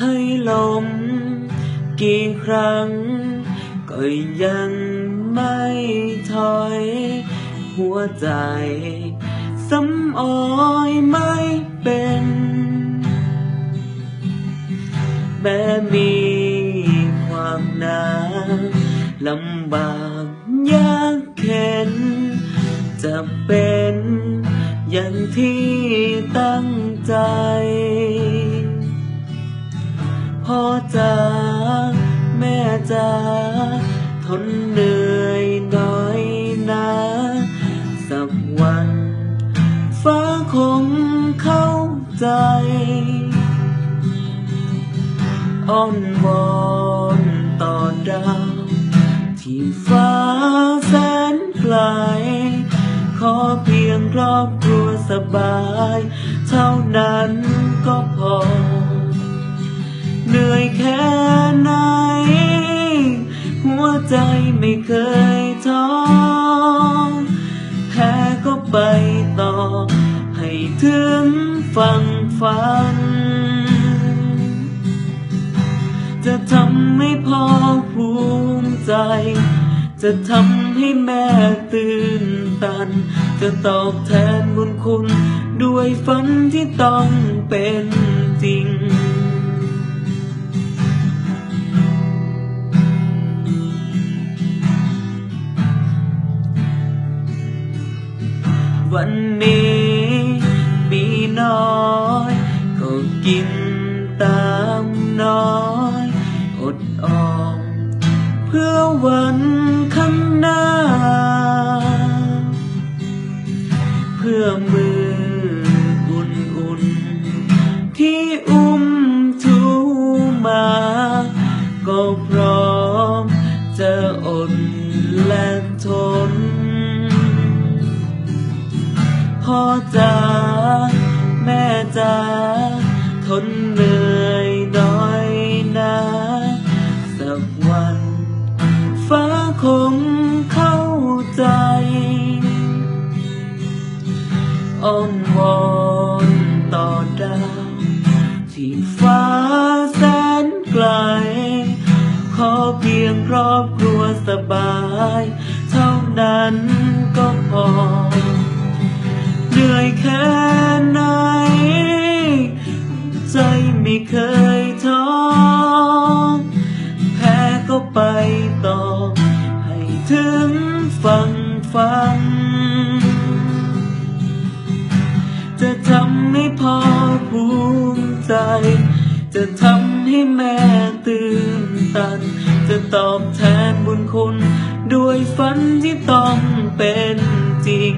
ให้ลม กี่ครั้ง ก็ยังไม่ถอย หัวใจสำออยไม่เป็น แม้มีความหนาลำบากยากเข็น จะเป็นอย่างที่ตั้งใจ จ๋าแม่จ๋าทนเหนื่อยหน่อยนะสักวัน ฟ้าคงเข้าใจอ้อนวอนต่อดาว ที่ฟ้าแสนไกล ขอเพียงครอบครัวสบาย เท่านั้นก็พอ เคยท้อแพ้ก็ไปต่อ ให้ถึงฝั่งฝัน จะทำให้พ่อภูมิใจ จะทำให้แม่ตื่นตัน จะตอบแทนบุญคุณ ด้วยฝันที่ต้องเป็นจริง วันนี้มีน้อยก็กินตามน้อยอดออมเพื่อวันข้างหน้า เพื่อมืออุ่ พ่อจ๋าแม่จ๋าทนเหนื่อยน่อยนะสักวัน ฟ้าคงเข้าใจอ้อนวอนต่อดาวที่ฟ้าแสนไกล ขอเพียงครอบครัวสบาย เท่านั้นก็พอ ถึงฝั่งฝันจะทำให้พ่อภูมิใจ จะทำให้แม่ตื่นตัน จะตอบแทนบุญคุณ ด้วยฝันที่ต้องเป็นจริง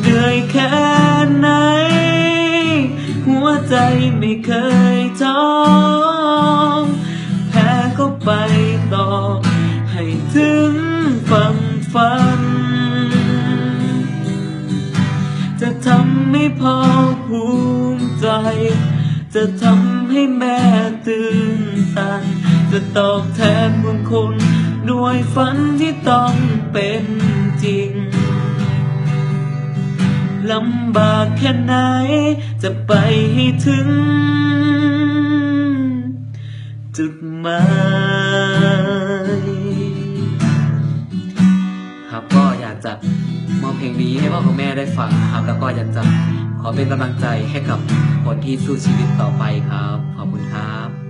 เหนื่อยแค่ไหน หัวใจไม่เคยท้อ ทำให้พ่อภูมิใจ จะทำให้แม่ตื่นตัน จะตอบแทนบุญคุณ ด้วยฝันที่ต้องเป็นจริงลำบากแค่ไหน จะไปให้ถึง จุดหมายครับก็อยากจะ มอบเพลงนี้ให้พ่อกับแม่ได้ฟังนะครับ แล้วก็อยากจะขอเป็นกำลังใจให้กับคนที่สู้ชีวิตต่อไปครับ ขอบคุณครับ